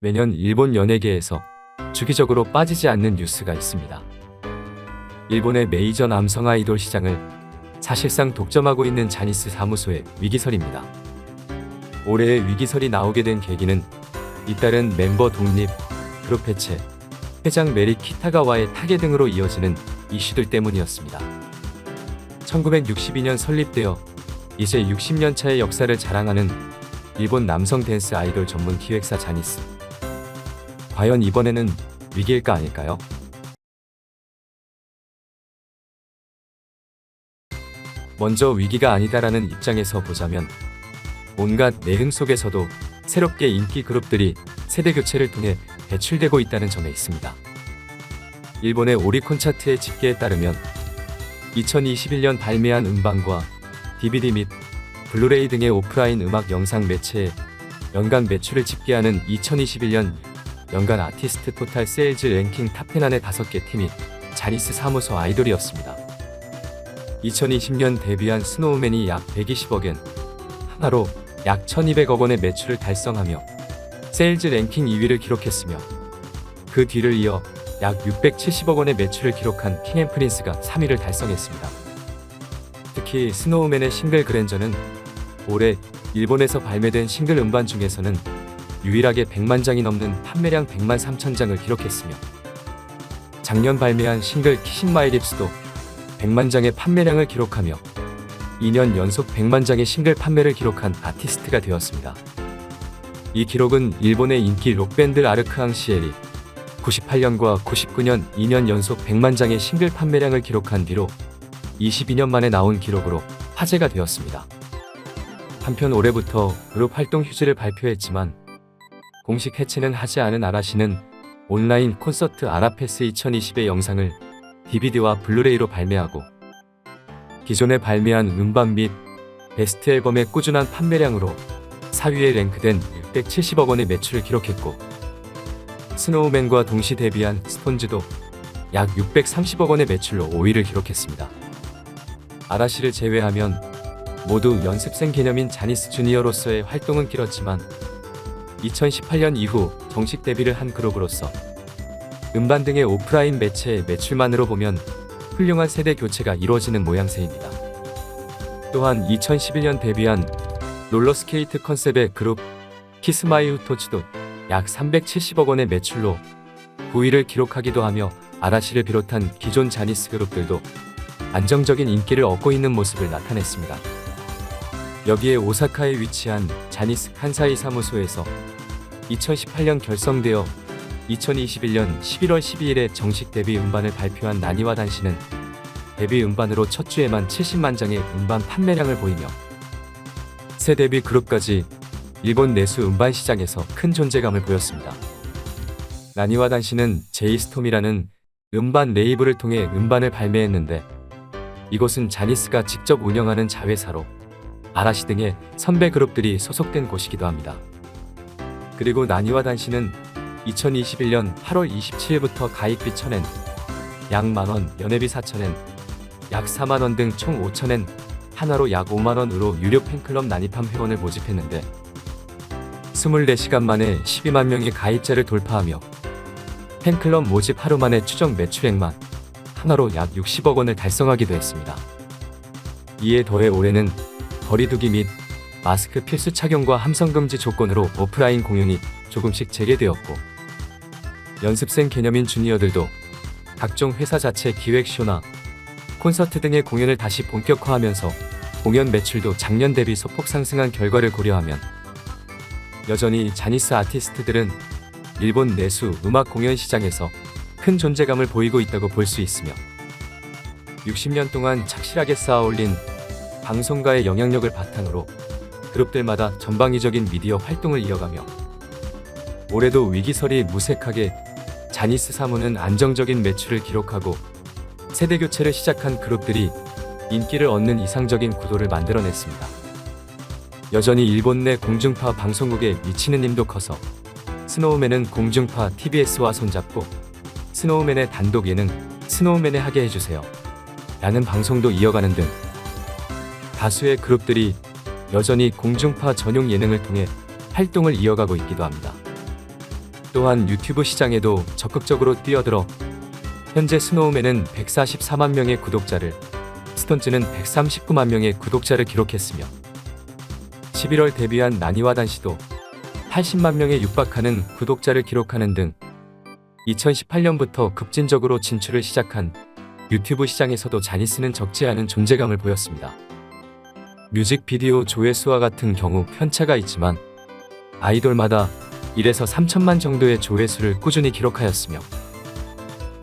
매년 일본 연예계에서 주기적으로 빠지지 않는 뉴스가 있습니다. 일본의 메이저 남성 아이돌 시장을 사실상 독점하고 있는 자니스 사무소의 위기설입니다. 올해의 위기설이 나오게 된 계기는 잇따른 멤버 독립, 그룹 해체, 회장 메리 키타가와의 타계 등으로 이어지는 이슈들 때문이었습니다. 1962년 설립되어 이제 60년 차의 역사를 자랑하는 일본 남성 댄스 아이돌 전문 기획사 자니스. 과연 이번에는 위기일까 아닐까요? 먼저 위기가 아니다라는 입장에서 보자면 온갖 내흥 속에서도 새롭게 인기 그룹들이 세대 교체를 통해 배출되고 있다는 점에 있습니다. 일본의 오리콘 차트의 집계에 따르면 2021년 발매한 음반과 DVD 및 블루레이 등의 오프라인 음악 영상 매체에 연간 매출을 집계하는 2021년 연간 아티스트 토탈 세일즈 랭킹 탑10 안에 5개 팀이 자니스 사무소 아이돌이었습니다. 2020년 데뷔한 스노우맨이 약 120억엔, 하나로 약 1200억 원의 매출을 달성하며 세일즈 랭킹 2위를 기록했으며 그 뒤를 이어 약 670억 원의 매출을 기록한 킹앤프린스가 3위를 달성했습니다. 특히 스노우맨의 싱글 그랜저는 올해 일본에서 발매된 싱글 음반 중에서는 유일하게 100만 장이 넘는 판매량 100만 3천 장을 기록했으며 작년 발매한 싱글 키신 마이 립스도 100만 장의 판매량을 기록하며 2년 연속 100만 장의 싱글 판매를 기록한 아티스트가 되었습니다. 이 기록은 일본의 인기 록밴드 아르크앙 시엘이 98년과 99년 2년 연속 100만 장의 싱글 판매량을 기록한 뒤로 22년 만에 나온 기록으로 화제가 되었습니다. 한편 올해부터 그룹 활동 휴지를 발표했지만 공식 해체는 하지 않은 아라시는 온라인 콘서트 아라페스 2020의 영상을 DVD와 블루레이로 발매하고 기존에 발매한 음반 및 베스트 앨범의 꾸준한 판매량으로 4위에 랭크된 670억 원의 매출을 기록했고 스노우맨과 동시 데뷔한 스톤즈도 약 630억 원의 매출로 5위를 기록했습니다. 아라시를 제외하면 모두 연습생 개념인 자니스 주니어로서의 활동은 길었지만 2018년 이후 정식 데뷔를 한 그룹으로서 음반 등의 오프라인 매체의 매출만으로 보면 훌륭한 세대 교체가 이루어지는 모양새입니다. 또한 2011년 데뷔한 롤러스케이트 컨셉의 그룹 키스마이 후토츠도 약 370억 원의 매출로 9위를 기록하기도 하며 아라시를 비롯한 기존 자니스 그룹들도 안정적인 인기를 얻고 있는 모습을 나타냈습니다. 여기에 오사카에 위치한 자니스 칸사이 사무소에서 2018년 결성되어 2021년 11월 12일에 정식 데뷔 음반을 발표한 나니와 단시는 데뷔 음반으로 첫 주에만 70만 장의 음반 판매량을 보이며 새 데뷔 그룹까지 일본 내수 음반 시장에서 큰 존재감을 보였습니다. 나니와 단시는 제이스톰이라는 음반 레이블을 통해 음반을 발매했는데 이곳은 자니스가 직접 운영하는 자회사로 아라시 등의 선배 그룹들이 소속된 곳이기도 합니다. 그리고 나니와 단시는 2021년 8월 27일부터 가입비 1000엔, 약 만원, 연회비 4000엔, 약 4만원 등 총 5000엔, 하나로 약 5만원으로 유료 팬클럽 난입함 회원을 모집했는데 24시간 만에 12만 명의 가입자를 돌파하며 팬클럽 모집 하루 만에 추정 매출액만 하나로 약 60억 원을 달성하기도 했습니다. 이에 더해 올해는 거리두기 및 마스크 필수 착용과 함성 금지 조건으로 오프라인 공연이 조금씩 재개되었고 연습생 개념인 주니어들도 각종 회사 자체 기획 쇼나 콘서트 등의 공연을 다시 본격화하면서 공연 매출도 작년 대비 소폭 상승한 결과를 고려하면 여전히 자니스 아티스트들은 일본 내수 음악 공연 시장에서 큰 존재감을 보이고 있다고 볼 수 있으며 60년 동안 착실하게 쌓아올린 방송가의 영향력을 바탕으로 그룹들마다 전방위적인 미디어 활동을 이어가며 올해도 위기설이 무색하게 자니스 사무는 안정적인 매출을 기록하고 세대 교체를 시작한 그룹들이 인기를 얻는 이상적인 구도를 만들어냈습니다. 여전히 일본 내 공중파 방송국에 미치는 힘도 커서 스노우맨은 공중파 TBS와 손잡고 스노우맨의 단독 예능 스노우맨에 하게 해주세요. 라는 방송도 이어가는 등 다수의 그룹들이 여전히 공중파 전용 예능을 통해 활동을 이어가고 있기도 합니다. 또한 유튜브 시장에도 적극적으로 뛰어들어 현재 스노우맨은 144만 명의 구독자를, 스톤즈는 139만 명의 구독자를 기록했으며 11월 데뷔한 나니와 단시도 80만 명에 육박하는 구독자를 기록하는 등 2018년부터 급진적으로 진출을 시작한 유튜브 시장에서도 자니스는 적지 않은 존재감을 보였습니다. 뮤직비디오 조회수와 같은 경우 편차가 있지만 아이돌마다 1에서 3천만 정도의 조회수를 꾸준히 기록하였으며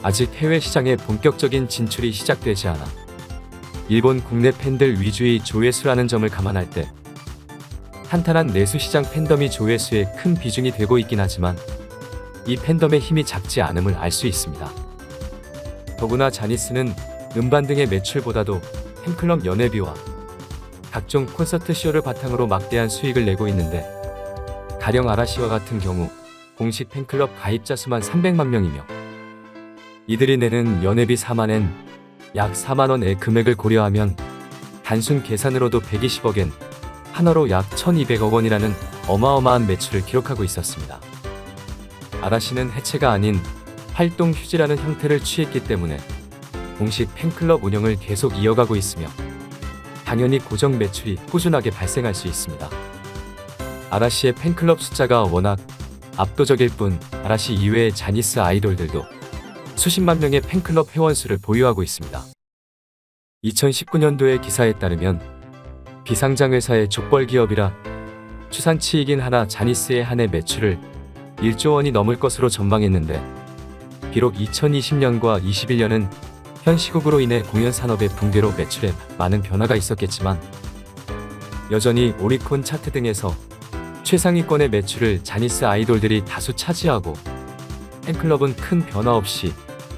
아직 해외 시장에 본격적인 진출이 시작되지 않아 일본 국내 팬들 위주의 조회수라는 점을 감안할 때 탄탄한 내수 시장 팬덤이 조회수에 큰 비중이 되고 있긴 하지만 이 팬덤의 힘이 작지 않음을 알 수 있습니다. 더구나 자니스는 음반 등의 매출보다도 팬클럽 연회비와 각종 콘서트 쇼를 바탕으로 막대한 수익을 내고 있는데 가령 아라시와 같은 경우 공식 팬클럽 가입자 수만 300만 명이며 이들이 내는 연회비 4만엔 약 4만 원의 금액을 고려하면 단순 계산으로도 120억엔 한화로 약 1200억 원이라는 어마어마한 매출을 기록하고 있었습니다. 아라시는 해체가 아닌 활동 휴지라는 형태를 취했기 때문에 공식 팬클럽 운영을 계속 이어가고 있으며 당연히 고정 매출이 꾸준하게 발생할 수 있습니다. 아라시의 팬클럽 숫자가 워낙 압도적일 뿐 아라시 이외의 자니스 아이돌들도 수십만 명의 팬클럽 회원수를 보유하고 있습니다. 2019년도의 기사에 따르면 비상장 회사의 족벌 기업이라 추산치이긴 하나 자니스의 한 해 매출을 1조 원이 넘을 것으로 전망했는데 비록 2020년과 21년은 현 시국으로 인해 공연 산업의 붕괴로 매출에 많은 변화가 있었겠지만 여전히 오리콘 차트 등에서 최상위권의 매출을 자니스 아이돌들이 다수 차지하고 팬클럽은 큰 변화 없이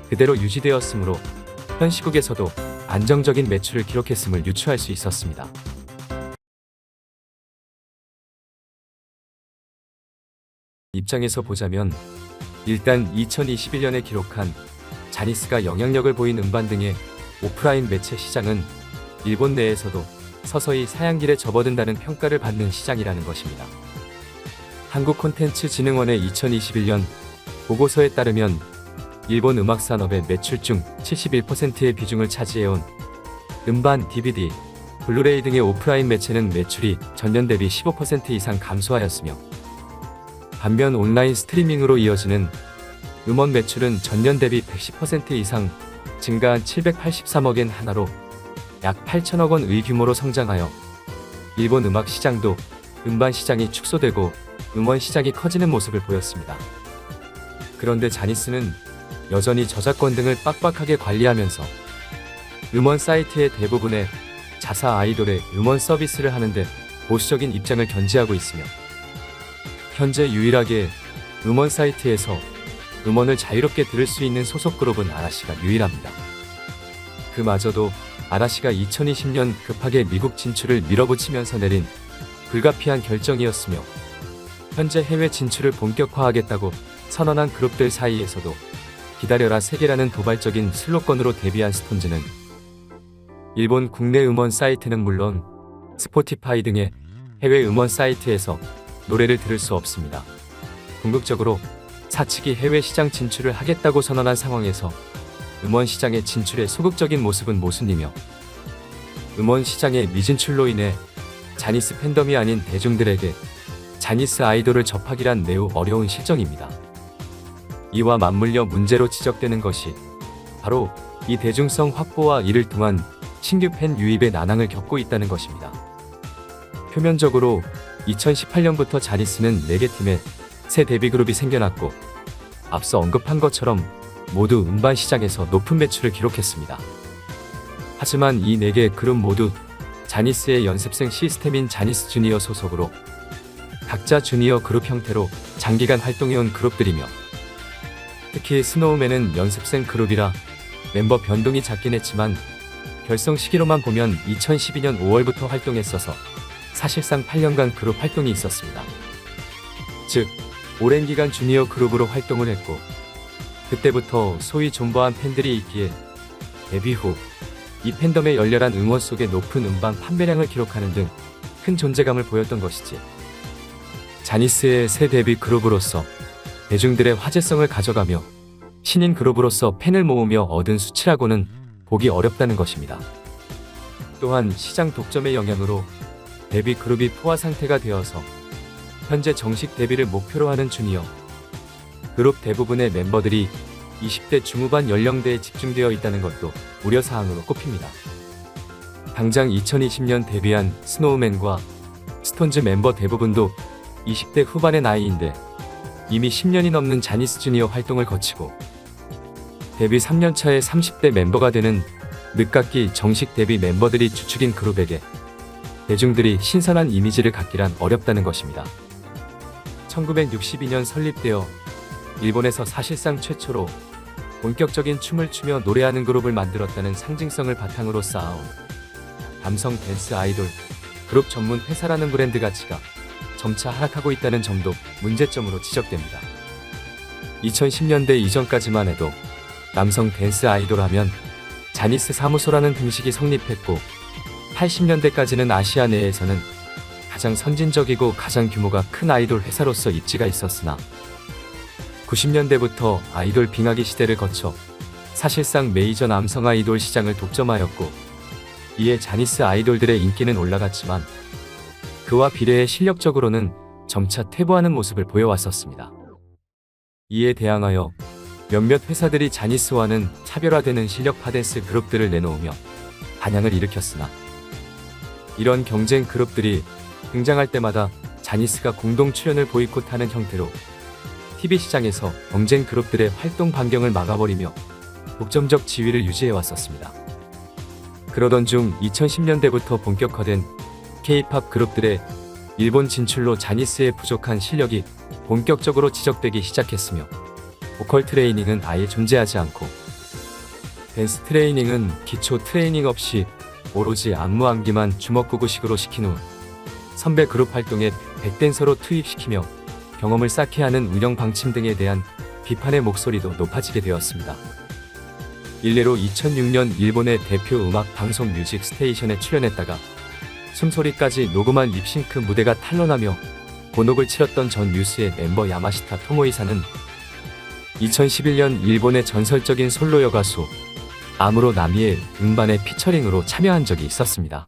그대로 유지되었으므로 현 시국에서도 안정적인 매출을 기록했음을 유추할 수 있었습니다. 입장에서 보자면 일단 2021년에 기록한 자니스가 영향력을 보인 음반 등의 오프라인 매체 시장은 일본 내에서도 서서히 사양길에 접어든다는 평가를 받는 시장이라는 것입니다. 한국콘텐츠진흥원의 2021년 보고서에 따르면 일본 음악 산업의 매출 중 71%의 비중을 차지해온 음반, DVD, 블루레이 등의 오프라인 매체는 매출이 전년 대비 15% 이상 감소하였으며 반면 온라인 스트리밍으로 이어지는 음원 매출은 전년 대비 110% 이상 증가한 783억엔 하나로 약 8천억 원의 규모로 성장하여 일본 음악 시장도 음반 시장이 축소되고 음원 시장이 커지는 모습을 보였습니다. 그런데 자니스는 여전히 저작권 등을 빡빡하게 관리하면서 음원 사이트의 대부분의 자사 아이돌의 음원 서비스를 하는데 보수적인 입장을 견지하고 있으며 현재 유일하게 음원 사이트에서 음원을 자유롭게 들을 수 있는 소속 그룹은 아라시가 유일합니다. 그마저도 아라시가 2020년 급하게 미국 진출을 밀어붙이면서 내린 불가피한 결정이었으며 현재 해외 진출을 본격화하겠다고 선언한 그룹들 사이에서도 기다려라 세계라는 도발적인 슬로건으로 데뷔한 스톤즈는 일본 국내 음원 사이트는 물론 스포티파이 등의 해외 음원 사이트에서 노래를 들을 수 없습니다. 궁극적으로 사측이 해외 시장 진출을 하겠다고 선언한 상황에서 음원 시장의 진출에 소극적인 모습은 모순이며 음원 시장의 미진출로 인해 자니스 팬덤이 아닌 대중들에게 자니스 아이돌을 접하기란 매우 어려운 실정입니다. 이와 맞물려 문제로 지적되는 것이 바로 이 대중성 확보와 이를 통한 신규 팬 유입의 난항을 겪고 있다는 것입니다. 표면적으로 2018년부터 자니스는 4개 팀의 새 데뷔 그룹이 생겨났고 앞서 언급한 것처럼 모두 음반 시장에서 높은 매출을 기록했습니다. 하지만 이 4개 그룹 모두 자니스의 연습생 시스템인 자니스 주니어 소속으로 각자 주니어 그룹 형태로 장기간 활동해온 그룹들이며 특히 스노우맨은 연습생 그룹이라 멤버 변동이 작긴 했지만 결성 시기로만 보면 2012년 5월부터 활동했어서 사실상 8년간 그룹 활동이 있었습니다. 즉, 오랜 기간 주니어 그룹으로 활동을 했고, 그때부터 소위 존버한 팬들이 있기에 데뷔 후 이 팬덤의 열렬한 응원 속에 높은 음반 판매량을 기록하는 등 큰 존재감을 보였던 것이지. 자니스의 새 데뷔 그룹으로서 대중들의 화제성을 가져가며 신인 그룹으로서 팬을 모으며 얻은 수치라고는 보기 어렵다는 것입니다. 또한 시장 독점의 영향으로 데뷔 그룹이 포화 상태가 되어서 현재 정식 데뷔를 목표로 하는 주니어 그룹 대부분의 멤버들이 20대 중후반 연령대에 집중되어 있다는 것도 우려 사항으로 꼽힙니다. 당장 2020년 데뷔한 스노우맨과 스톤즈 멤버 대부분도 20대 후반의 나이인데 이미 10년이 넘는 자니스 주니어 활동을 거치고 데뷔 3년 차에 30대 멤버가 되는 늦깎이 정식 데뷔 멤버들이 주축인 그룹에게 대중들이 신선한 이미지를 갖기란 어렵다는 것입니다. 1962년 설립되어 일본에서 사실상 최초로 본격적인 춤을 추며 노래하는 그룹을 만들었다는 상징성을 바탕으로 쌓아온 남성 댄스 아이돌 그룹 전문 회사라는 브랜드 가치가 점차 하락하고 있다는 점도 문제점으로 지적됩니다. 2010년대 이전까지만 해도 남성 댄스 아이돌 하면 자니스 사무소라는 등식이 성립했고 80년대까지는 아시아 내에서는 가장 선진적이고 가장 규모가 큰 아이돌 회사로서 입지가 있었으나 90년대부터 아이돌 빙하기 시대를 거쳐 사실상 메이저 남성 아이돌 시장을 독점하였고 이에 자니스 아이돌들의 인기는 올라갔지만 그와 비례해 실력적으로는 점차 퇴보하는 모습을 보여왔었습니다. 이에 대항하여 몇몇 회사들이 자니스와는 차별화되는 실력파 댄스 그룹들을 내놓으며 반향을 일으켰으나 이런 경쟁 그룹들이 등장할 때마다 자니스가 공동 출연을 보이콧하는 형태로 TV 시장에서 경쟁 그룹들의 활동 반경을 막아버리며 독점적 지위를 유지해 왔었습니다. 그러던 중 2010년대부터 본격화된 K-팝 그룹들의 일본 진출로 자니스의 부족한 실력이 본격적으로 지적되기 시작했으며 보컬 트레이닝은 아예 존재하지 않고 댄스 트레이닝은 기초 트레이닝 없이 오로지 안무 암기만 주먹구구식으로 시킨 후 선배 그룹 활동에 백댄서로 투입시키며 경험을 쌓게 하는 운영 방침 등에 대한 비판의 목소리도 높아지게 되었습니다. 일례로 2006년 일본의 대표 음악 방송 뮤직 스테이션에 출연했다가 숨소리까지 녹음한 립싱크 무대가 탄로나며 곤혹을 치렀던 전 뉴스의 멤버 야마시타 토모이사는 2011년 일본의 전설적인 솔로 여 가수 아무로 나미의 음반의 피처링으로 참여한 적이 있었습니다.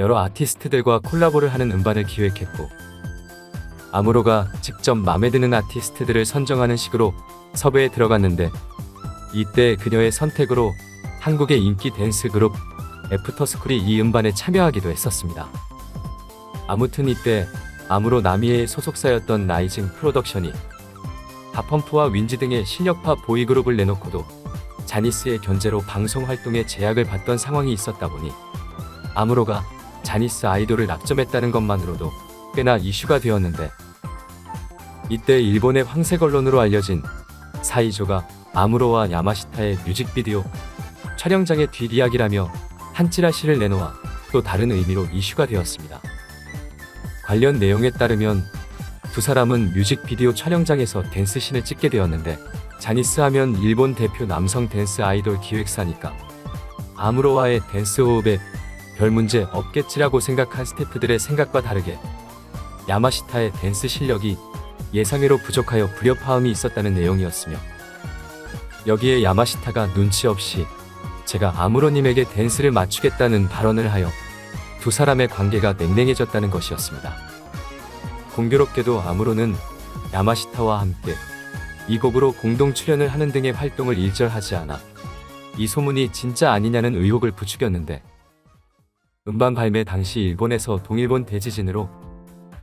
여러 아티스트들과 콜라보를 하는 음반을 기획했고 아무로가 직접 마음에 드는 아티스트들을 선정하는 식으로 섭외에 들어갔는데 이때 그녀의 선택으로 한국의 인기 댄스 그룹 애프터스쿨이 이 음반에 참여하기도 했었습니다. 아무튼 이때 아무로 나미의 소속사였던 라이징 프로덕션이 다펌프와 윈지 등의 실력파 보이그룹을 내놓고도 자니스의 견제로 방송 활동에 제약을 받던 상황이 있었다 보니 아무로가 자니스 아이돌을 낙점했다는 것만으로도 꽤나 이슈가 되었는데 이때 일본의 황색 언론으로 알려진 사이조가 아무로와 야마시타의 뮤직비디오 촬영장의 뒷이야기라며 한 찌라시를 내놓아 또 다른 의미로 이슈가 되었습니다. 관련 내용에 따르면 두 사람은 뮤직비디오 촬영장에서 댄스신을 찍게 되었는데 자니스 하면 일본 대표 남성 댄스 아이돌 기획사니까 아무로와의 댄스 호흡에 별 문제 없겠지라고 생각한 스태프들의 생각과 다르게 야마시타의 댄스 실력이 예상외로 부족하여 불협화음이 있었다는 내용이었으며 여기에 야마시타가 눈치 없이 제가 아무로님에게 댄스를 맞추겠다는 발언을 하여 두 사람의 관계가 냉랭해졌다는 것이었습니다. 공교롭게도 아무로는 야마시타와 함께 이 곡으로 공동 출연을 하는 등의 활동을 일절하지 않아 이 소문이 진짜 아니냐는 의혹을 부추겼는데 음반 발매 당시 일본에서 동일본 대지진으로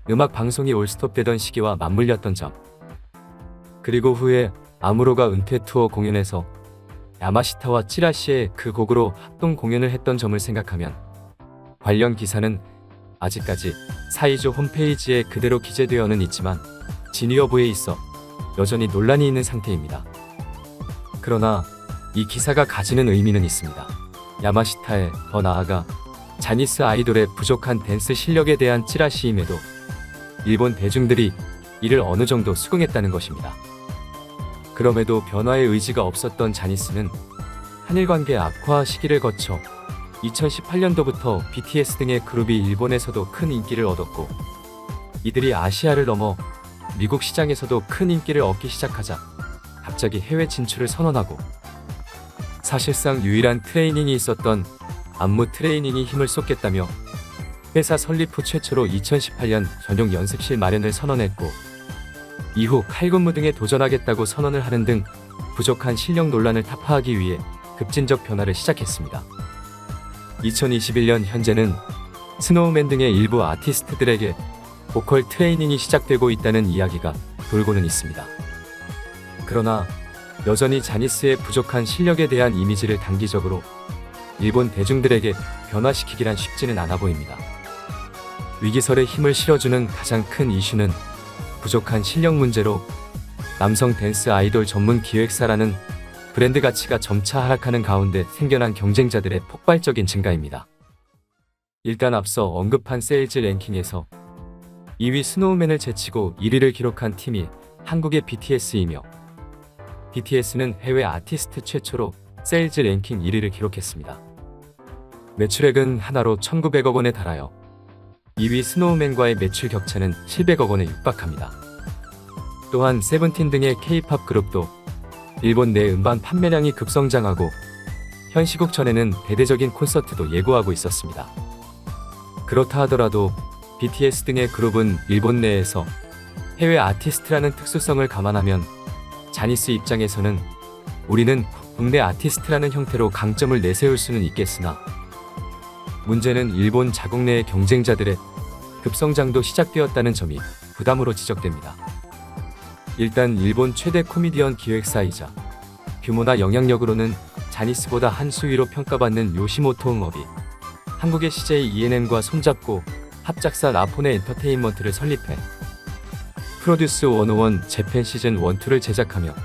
음악 방송이 올스톱되던 시기와 맞물렸던 점 그리고 후에 아무로가 은퇴 투어 공연에서 야마시타와 찌라시의 그 곡으로 합동 공연을 했던 점을 생각하면 관련 기사는 아직까지 사이조 홈페이지에 그대로 기재되어는 있지만 진위 여부에 있어 여전히 논란이 있는 상태입니다. 그러나 이 기사가 가지는 의미는 있습니다. 야마시타의 더 나아가 자니스 아이돌의 부족한 댄스 실력에 대한 찌라시임에도 일본 대중들이 이를 어느 정도 수긍했다는 것입니다. 그럼에도 변화의 의지가 없었던 자니스는 한일 관계 악화 시기를 거쳐 2018년도부터 BTS 등의 그룹이 일본에서도 큰 인기를 얻었고 이들이 아시아를 넘어 미국 시장에서도 큰 인기를 얻기 시작하자 갑자기 해외 진출을 선언하고 사실상 유일한 트레이닝이 있었던 안무 트레이닝이 힘을 쏟겠다며 회사 설립 후 최초로 2018년 전용 연습실 마련을 선언했고 이후 칼군무 등에 도전하겠다고 선언을 하는 등 부족한 실력 논란을 타파하기 위해 급진적 변화를 시작했습니다. 2021년 현재는 스노우맨 등의 일부 아티스트들에게 보컬 트레이닝이 시작되고 있다는 이야기가 돌고는 있습니다. 그러나 여전히 자니스의 부족한 실력에 대한 이미지를 단기적으로 일본 대중들에게 변화시키기란 쉽지는 않아 보입니다. 위기설에 힘을 실어주는 가장 큰 이슈는 부족한 실력 문제로 남성 댄스 아이돌 전문 기획사라는 브랜드 가치가 점차 하락하는 가운데 생겨난 경쟁자들의 폭발적인 증가입니다. 일단 앞서 언급한 세일즈 랭킹에서 2위 스노우맨을 제치고 1위를 기록한 팀이 한국의 BTS이며 BTS는 해외 아티스트 최초로 세일즈 랭킹 1위를 기록했습니다. 매출액은 하나로 1,900억 원에 달하여 2위 스노우맨과의 매출 격차는 700억 원에 육박합니다. 또한 세븐틴 등의 K-팝 그룹도 일본 내 음반 판매량이 급성장하고 현 시국 전에는 대대적인 콘서트도 예고하고 있었습니다. 그렇다 하더라도 BTS 등의 그룹은 일본 내에서 해외 아티스트라는 특수성을 감안하면 자니스 입장에서는 우리는 국내 아티스트라는 형태로 강점을 내세울 수는 있겠으나 문제는 일본 자국 내의 경쟁자들의 급성장도 시작되었다는 점이 부담으로 지적됩니다. 일단 일본 최대 코미디언 기획사이자 규모나 영향력으로는 자니스보다 한 수위로 평가받는 요시모토 응업이 한국의 CJ ENM과 손잡고 합작사 라포네 엔터테인먼트를 설립해 프로듀스 101 재팬 시즌 1, 2를 제작하며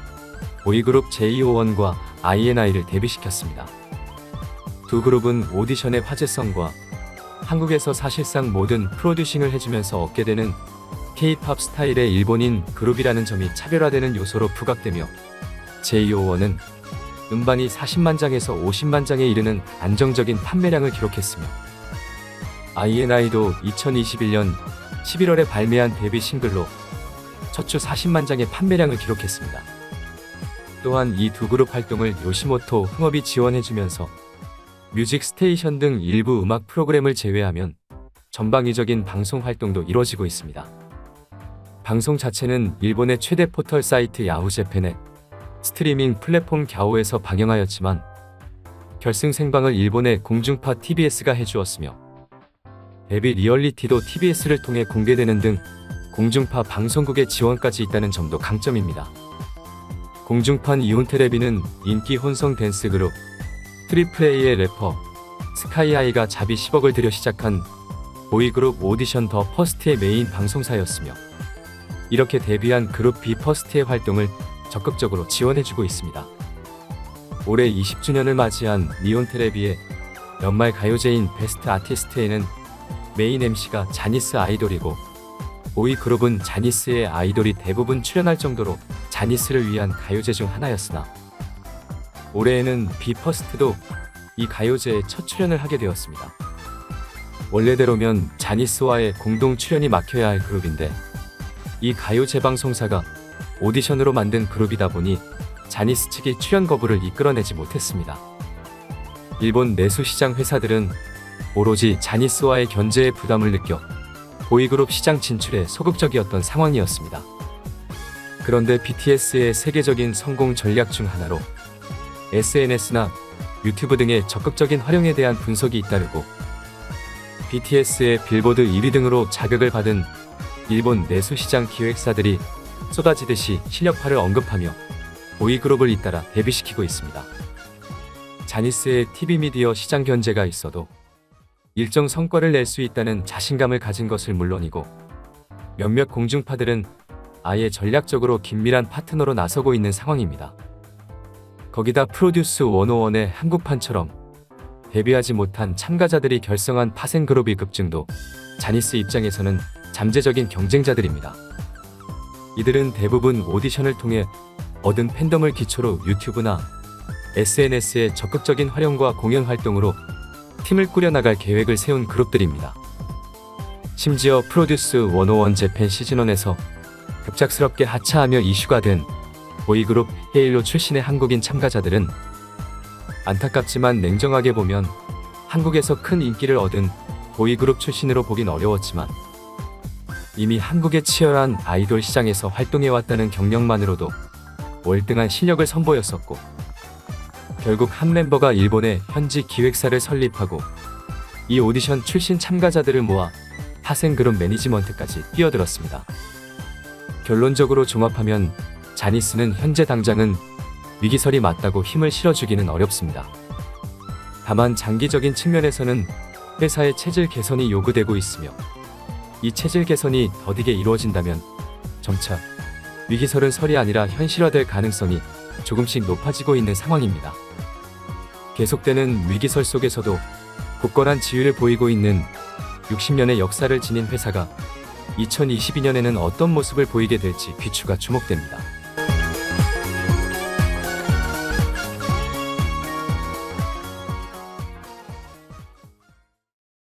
보이그룹 JO1과 INI를 데뷔시켰습니다. 두 그룹은 오디션의 화제성과 한국에서 사실상 모든 프로듀싱을 해주면서 얻게 되는 K-팝 스타일의 일본인 그룹이라는 점이 차별화되는 요소로 부각되며 JO1은 음반이 40만 장에서 50만 장에 이르는 안정적인 판매량을 기록했으며 INI도 2021년 11월에 발매한 데뷔 싱글로 첫 주 40만 장의 판매량을 기록했습니다. 또한 이 두 그룹 활동을 요시모토 흥업이 지원해주면서 뮤직 스테이션 등 일부 음악 프로그램을 제외하면 전방위적인 방송 활동도 이루어지고 있습니다. 방송 자체는 일본의 최대 포털 사이트 야후재팬의 스트리밍 플랫폼 갸오에서 방영하였지만 결승 생방을 일본의 공중파 TBS가 해주었으며 데뷔 리얼리티도 TBS를 통해 공개되는 등 공중파 방송국의 지원까지 있다는 점도 강점입니다. 공중판 이온테레비는 인기 혼성 댄스 그룹 트리플A의 래퍼 스카이아이가 자비 10억을 들여 시작한 보이그룹 오디션 더 퍼스트의 메인 방송사였으며 이렇게 데뷔한 그룹 비퍼스트의 활동을 적극적으로 지원해주고 있습니다. 올해 20주년을 맞이한 니온테레비의 연말 가요제인 베스트 아티스트에는 메인 MC가 자니스 아이돌이고 보이 그룹은 자니스의 아이돌이 대부분 출연할 정도로 자니스를 위한 가요제 중 하나였으나 올해에는 비퍼스트도 이 가요제에 첫 출연을 하게 되었습니다. 원래대로면 자니스와의 공동 출연이 막혀야 할 그룹인데 이 가요 재방송사가 오디션으로 만든 그룹이다 보니 자니스 측이 출연 거부를 이끌어내지 못했습니다. 일본 내수시장 회사들은 오로지 자니스와의 견제에 부담을 느껴 보이그룹 시장 진출에 소극적이었던 상황이었습니다. 그런데 BTS의 세계적인 성공 전략 중 하나로 SNS나 유튜브 등의 적극적인 활용에 대한 분석이 잇따르고 BTS의 빌보드 1위 등으로 자격을 받은 일본 내수시장 기획사들이 쏟아지듯이 실력파를 언급하며 보이그룹을 잇따라 데뷔시키고 있습니다. 자니스의 TV 미디어 시장 견제가 있어도 일정 성과를 낼 수 있다는 자신감을 가진 것을 물론이고 몇몇 공중파들은 아예 전략적으로 긴밀한 파트너로 나서고 있는 상황입니다. 거기다 프로듀스 101의 한국판처럼 데뷔하지 못한 참가자들이 결성한 파생그룹이 급증도 자니스 입장에서는 잠재적인 경쟁자들입니다. 이들은 대부분 오디션을 통해 얻은 팬덤을 기초로 유튜브나 SNS의 적극적인 활용과 공연 활동으로 팀을 꾸려나갈 계획을 세운 그룹들입니다. 심지어 프로듀스 101 재팬 시즌1에서 급작스럽게 하차하며 이슈가 된 보이그룹 헤일로 출신의 한국인 참가자들은 안타깝지만 냉정하게 보면 한국에서 큰 인기를 얻은 보이그룹 출신으로 보긴 어려웠지만 이미 한국의 치열한 아이돌 시장에서 활동해왔다는 경력만으로도 월등한 실력을 선보였었고 결국 한 멤버가 일본의 현지 기획사를 설립하고 이 오디션 출신 참가자들을 모아 파생그룹 매니지먼트까지 뛰어들었습니다. 결론적으로 종합하면 자니스는 현재 당장은 위기설이 맞다고 힘을 실어주기는 어렵습니다. 다만 장기적인 측면에서는 회사의 체질 개선이 요구되고 있으며 이 체질 개선이 더디게 이루어진다면 점차 위기설은 설이 아니라 현실화될 가능성이 조금씩 높아지고 있는 상황입니다. 계속되는 위기설 속에서도 굳건한 지위를 보이고 있는 60년의 역사를 지닌 회사가 2022년에는 어떤 모습을 보이게 될지 귀추가 주목됩니다.